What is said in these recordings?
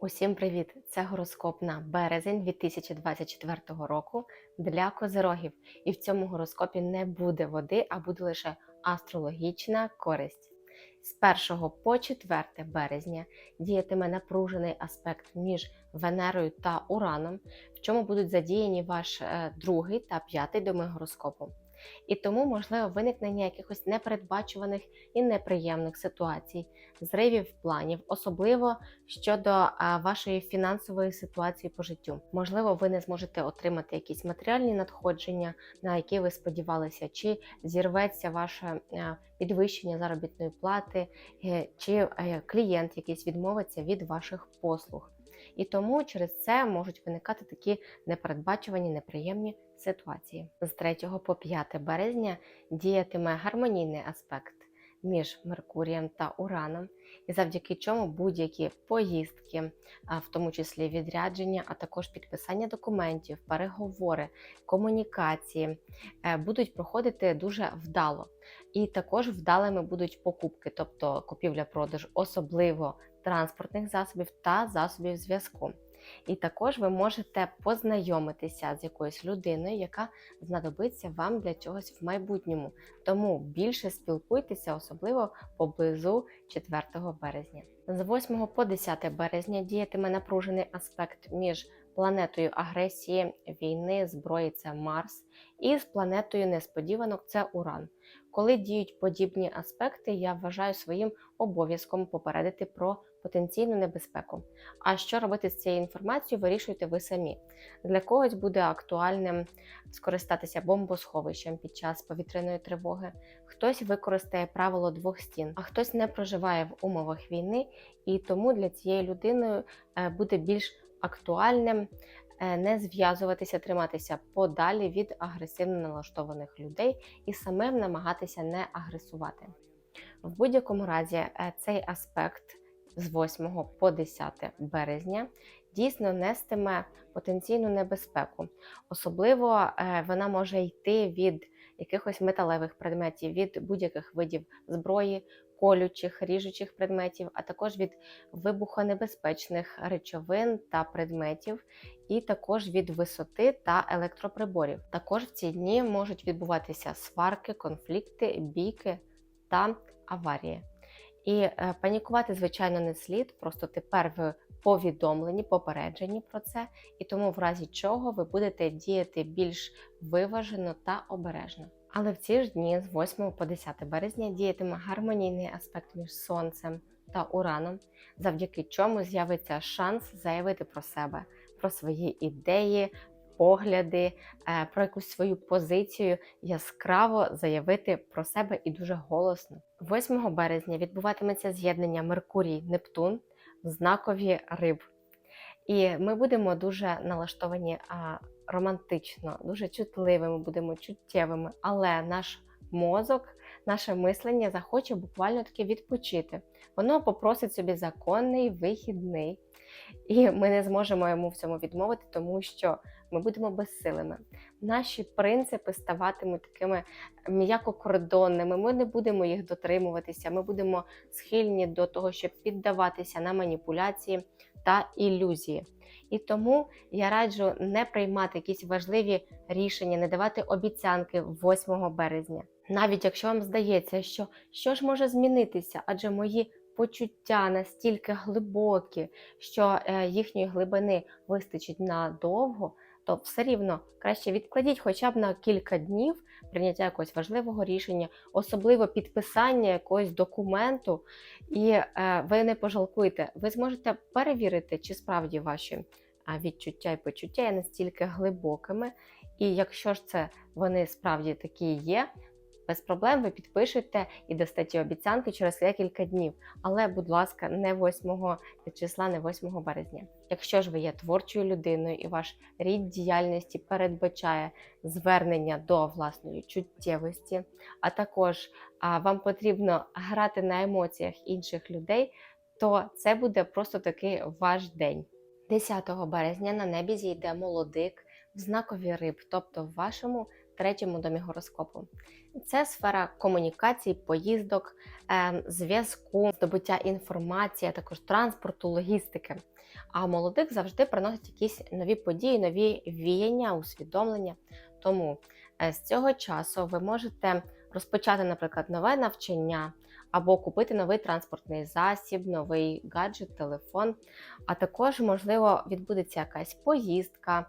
Усім привіт! Це гороскоп на березень 2024 року для козирогів. І в цьому гороскопі не буде води, а буде лише астрологічна користь. З 1 по 4 березня діятиме напружений аспект між Венерою та Ураном, в чому будуть задіяні ваш е, другий та п'ятий доми гороскопу. І тому можливо виникнення якихось непередбачуваних і неприємних ситуацій, зривів планів, особливо щодо вашої фінансової ситуації по життю. Можливо, ви не зможете отримати якісь матеріальні надходження, на які ви сподівалися, чи зірветься ваше підвищення заробітної плати, е, чи клієнт якийсь відмовиться від ваших послуг. І тому через це можуть виникати такі непередбачувані неприємні ситуації. З 3 по 5 березня діятиме гармонійний аспект між Меркурієм та Ураном, і завдяки чому будь-які поїздки, в тому числі відрядження, а також підписання документів, переговори, комунікації е, будуть проходити дуже вдало. І також вдалими будуть покупки, тобто купівля-продаж, особливо транспортних засобів та засобів зв'язку. І також ви можете познайомитися з якоюсь людиною, яка знадобиться вам для чогось в майбутньому. Тому більше спілкуйтеся, особливо поблизу 4 березня. З 8 по 10 березня діятиме напружений аспект між планетою агресії, війни, зброї це Марс, і з планетою несподіванок це Уран. Коли діють подібні аспекти, я вважаю своїм обов'язком попередити про потенційну небезпеку. А що робити з цією інформацією, вирішуйте ви самі. Для когось буде актуальним скористатися бомбосховищем під час повітряної тривоги, хтось використає правило двох стін, а хтось не проживає в умовах війни, і тому для цієї людини е, буде більш актуальним не зв'язуватися, триматися подалі від агресивно налаштованих людей і самим намагатися не агресувати. В будь-якому разі, е, цей аспект з 8 по 10 березня дійсно нестиме потенційну небезпеку. Особливо е, вона може йти від якихось металевих предметів, від будь-яких видів зброї, колючих, ріжучих предметів, а також від вибухонебезпечних речовин та предметів, і також від висоти та електроприборів. Також в ці дні можуть відбуватися сварки, конфлікти, бійки та аварії. І е, панікувати, звичайно, не слід. Просто тепер ви повідомлені, попереджені про це, і тому, в разі чого, ви будете діяти більш виважено та обережно. Але в ці ж дні, з 8 по 10 березня, діятиме гармонійний аспект між сонцем та ураном, завдяки чому з'явиться шанс заявити про себе, про свої ідеї, погляди, е, про якусь свою позицію, яскраво заявити про себе і дуже голосно. 8 березня відбуватиметься з'єднання Меркурій-Нептун в знакові риб. І ми будемо дуже налаштовані романтично, дуже чутливими, будемо чуттєвими, але наш мозок, наше мислення захоче буквально таки відпочити. Воно попросить собі законний вихідний, і ми не зможемо йому в цьому відмовити, тому що ми будемо безсилими. Наші принципи ставатимуть такими м'якокордонними, ми не будемо їх дотримуватися, ми будемо схильні до того, щоб піддаватися на маніпуляції та ілюзії. І тому я раджу не приймати якісь важливі рішення, не давати обіцянки 8 березня. Навіть якщо вам здається, що що ж може змінитися, адже мої почуття настільки глибокі, що е, їхньої глибини вистачить надовго, то все рівно краще відкладіть хоча б на кілька днів прийняття якогось важливого рішення, особливо підписання якогось документу, і е, ви не пожалкуєте. Ви зможете перевірити, чи справді ваші відчуття і почуття є настільки глибокими. І якщо ж це вони справді такі є, без проблем ви підпишете і дасте ті обіцянки через декілька днів. Але, будь ласка, не 8 числа, не 8 березня. Якщо ж ви є творчою людиною і ваш рід діяльності передбачає звернення до власної чуттєвості, а також вам потрібно грати на емоціях інших людей, то це буде просто такий ваш день. 10 березня на небі зійде молодик в знакові риб, тобто в вашому третьому домі гороскопу. Це сфера комунікацій, поїздок, ем, зв'язку, здобуття інформації, а також транспорту, логістики. А молодих завжди приносить якісь нові події, нові віяння, усвідомлення. Тому е, з цього часу ви можете розпочати, наприклад, нове навчання або купити новий транспортний засіб, новий гаджет, телефон. А також, можливо, відбудеться якась поїздка,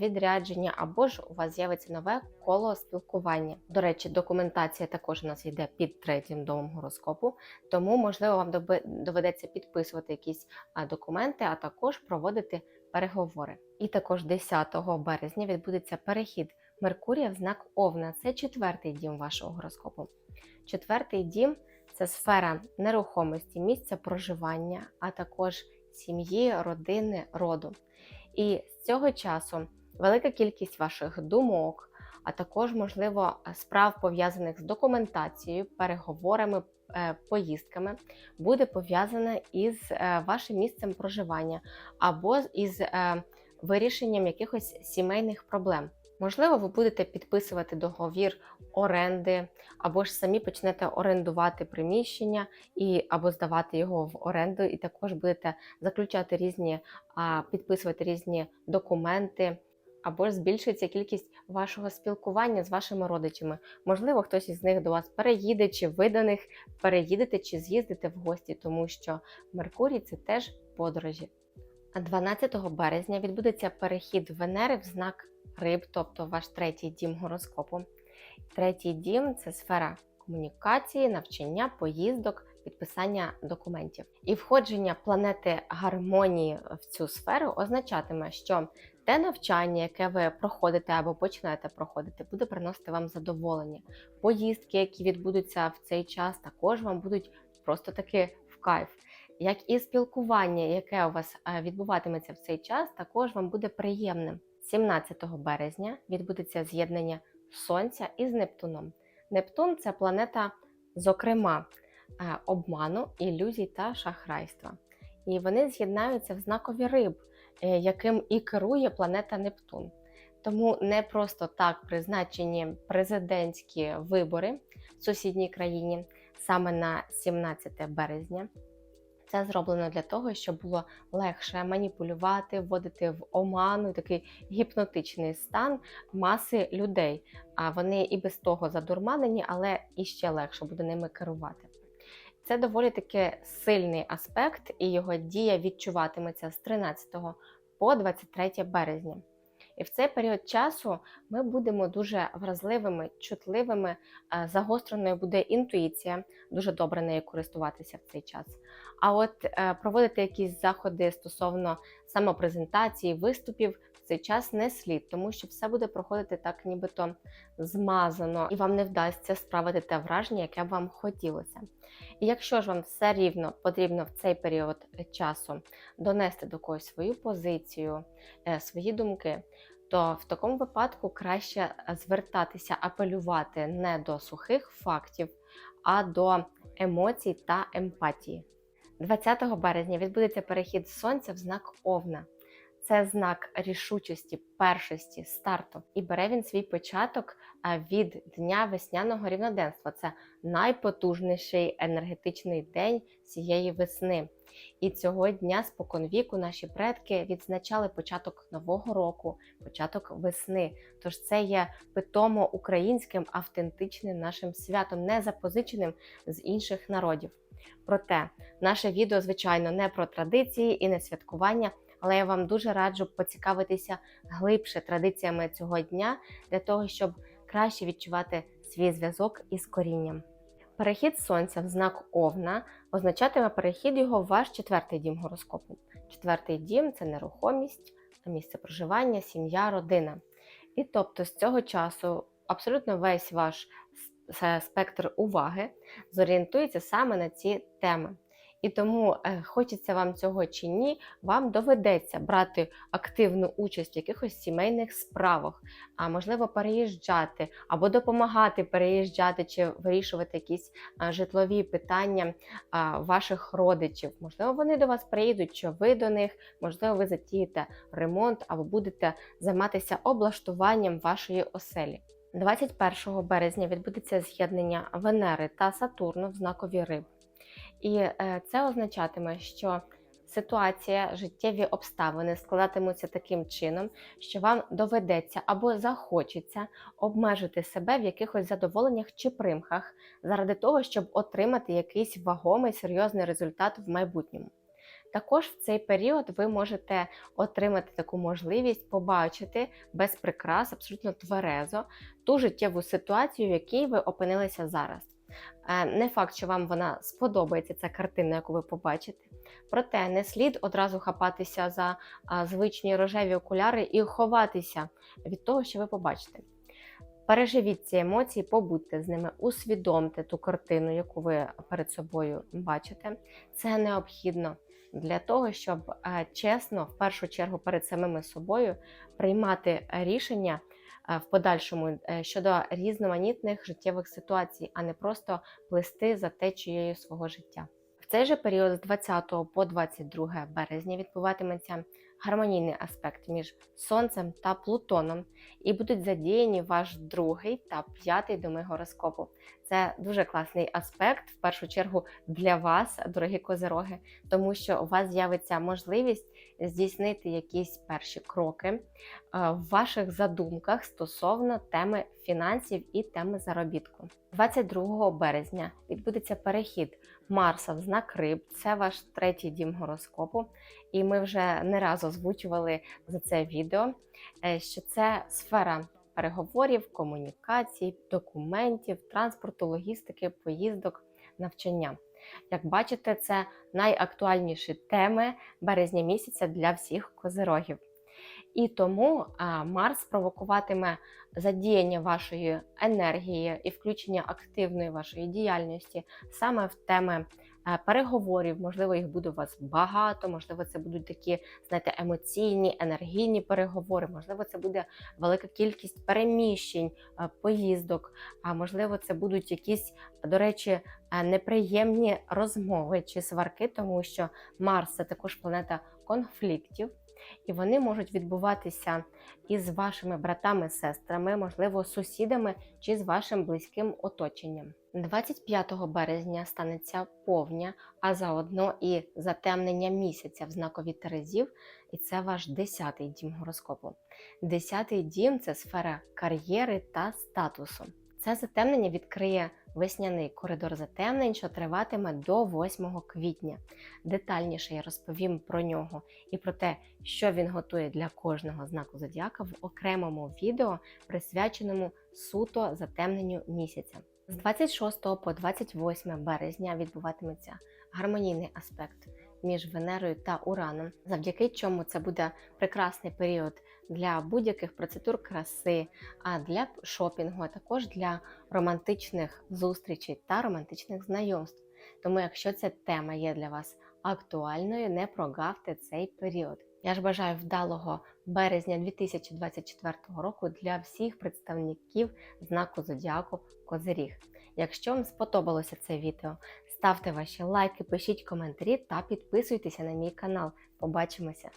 відрядження, або ж у вас з'явиться нове коло спілкування. До речі, документація також у нас йде під третім домом гороскопу, тому, можливо, вам доведеться підписувати якісь документи, а також проводити переговори. І також 10 березня відбудеться перехід Меркурія в знак Овна. Це четвертий дім вашого гороскопу. Четвертий дім це сфера нерухомості, місця проживання, а також сім'ї, родини, роду. І з цього часу велика кількість ваших думок, а також, можливо, справ пов'язаних з документацією, переговорами, е, поїздками, буде пов'язана із е, вашим місцем проживання або із е, вирішенням якихось сімейних проблем. Можливо, ви будете підписувати договір оренди, або ж самі почнете орендувати приміщення і або здавати його в оренду, і також будете заключати різні, підписувати різні документи, або ж збільшується кількість вашого спілкування з вашими родичами. Можливо, хтось із них до вас переїде, чи ви до них переїдете, чи з'їздите в гості, тому що Меркурій це теж подорожі. А 12 березня відбудеться перехід Венери в знак Риб, тобто ваш третій дім гороскопу. Третій дім це сфера комунікації, навчання, поїздок, підписання документів. І входження планети гармонії в цю сферу означатиме, що те навчання, яке ви проходите або починаєте проходити, буде приносити вам задоволення. Поїздки, які відбудуться в цей час, також вам будуть просто таки в кайф. Як і спілкування, яке у вас е, відбуватиметься в цей час, також вам буде приємним. 17 березня відбудеться з'єднання Сонця із Нептуном. Нептун це планета, зокрема, е, обману, ілюзій та шахрайства. І вони з'єднаються в знакові риб, е, яким і керує планета Нептун. Тому не просто так призначені президентські вибори в сусідній країні саме на 17 березня. Це зроблено для того, щоб було легше маніпулювати, вводити в оману такий гіпнотичний стан маси людей. А вони і без того задурманені, але і ще легше буде ними керувати. Це доволі таки сильний аспект, і його дія відчуватиметься з 13 по 23 березня. І в цей період часу ми будемо дуже вразливими, чутливими, е, загостреною буде інтуїція, дуже добре нею користуватися в цей час. А от е, проводити якісь заходи стосовно самопрезентації, виступів цей час не слід, тому що все буде проходити так, нібито змазано, і вам не вдасться справити те враження, яке б вам хотілося. І якщо ж вам все рівно потрібно в цей період часу донести до когось свою позицію, е, свої думки, то в такому випадку краще звертатися, апелювати не до сухих фактів, а до емоцій та емпатії. 20 березня відбудеться перехід сонця в знак Овна. Це знак рішучості, першості, старту. І бере він свій початок від дня весняного рівноденства. Це найпотужніший енергетичний день цієї весни. І цього дня споконвіку наші предки відзначали початок нового року, початок весни. Тож це є питомо українським автентичним нашим святом, не запозиченим з інших народів. Проте наше відео, звичайно, не про традиції і не святкування, але я вам дуже раджу поцікавитися глибше традиціями цього дня для того, щоб краще відчувати свій зв'язок із корінням. Перехід сонця в знак Овна означатиме перехід його в ваш четвертий дім гороскопу. Четвертий дім це нерухомість, місце проживання, сім'я, родина. І тобто з цього часу абсолютно весь ваш спектр уваги зорієнтується саме на ці теми. І тому, е, хочеться вам цього чи ні, вам доведеться брати активну участь в якихось сімейних справах, а можливо переїжджати або допомагати переїжджати чи вирішувати якісь житлові питання ваших родичів. Можливо, вони до вас приїдуть, чи ви до них, можливо, ви затієте ремонт або будете займатися облаштуванням вашої оселі. 21 березня відбудеться з'єднання Венери та Сатурну в знакові риб. І е, це означатиме, що ситуація, життєві обставини складатимуться таким чином, що вам доведеться або захочеться обмежити себе в якихось задоволеннях чи примхах заради того, щоб отримати якийсь вагомий серйозний результат в майбутньому. Також в цей період ви можете отримати таку можливість побачити без прикрас, абсолютно тверезо, ту життєву ситуацію, в якій ви опинилися зараз. Е, Не факт, що вам вона сподобається, ця картина, яку ви побачите. Проте не слід одразу хапатися за звичні рожеві окуляри і ховатися від того, що ви побачите. Переживіть ці емоції, побудьте з ними, усвідомте ту картину, яку ви перед собою бачите. Це необхідно для того, щоб е, чесно, в першу чергу, перед самими собою приймати рішення е, в подальшому е, щодо різноманітних життєвих ситуацій, а не просто плисти за течією свого життя. В цей же період з 20 по 22 березня відбуватиметься гармонійний аспект між Сонцем та Плутоном, і будуть задіяні ваш другий та п'ятий доми гороскопу. Це дуже класний аспект, в першу чергу для вас, дорогі козероги, тому що у вас з'явиться можливість здійснити якісь перші кроки е, в ваших задумках стосовно теми фінансів і теми заробітку. 22 березня відбудеться перехід Марса в знак риб. Це ваш третій дім гороскопу. І ми вже не раз озвучували за це відео, е, що це сфера переговорів, комунікацій, документів, транспорту, логістики, поїздок, навчання. Як бачите, це найактуальніші теми березня місяця для всіх козирогів. І тому Марс провокуватиме задіяння вашої енергії і включення активної вашої діяльності саме в теми переговорів. Можливо, їх буде у вас багато, можливо, це будуть такі, знаєте, емоційні, енергійні переговори, можливо, це буде велика кількість переміщень, е, поїздок, а можливо, це будуть якісь, до речі, е, неприємні розмови чи сварки, тому що Марс це також планета конфліктів. І вони можуть відбуватися із вашими братами, сестрами, можливо, сусідами чи з вашим близьким оточенням. 25 березня станеться повня, а заодно і затемнення місяця в знакові Терезів, і це ваш 10-й дім гороскопу. 10-й дім це сфера кар'єри та статусу. Це затемнення відкриє весняний коридор затемнень, що триватиме до 8 квітня. Детальніше я розповім про нього і про те, що він готує для кожного знаку зодіака в окремому відео, присвяченому суто затемненню місяця. З 26 по 28 березня відбуватиметься гармонійний аспект між Венерою та Ураном, завдяки чому це буде прекрасний період для будь-яких процедур краси, а для шопінгу, а також для романтичних зустрічей та романтичних знайомств. Тому, якщо ця тема є для вас актуальною, не прогавте цей період. Я ж бажаю вдалого березня 2024 року для всіх представників знаку зодіаку Козиріг. Якщо вам сподобалося це відео, ставте ваші лайки, пишіть коментарі та підписуйтеся на мій канал. Побачимося!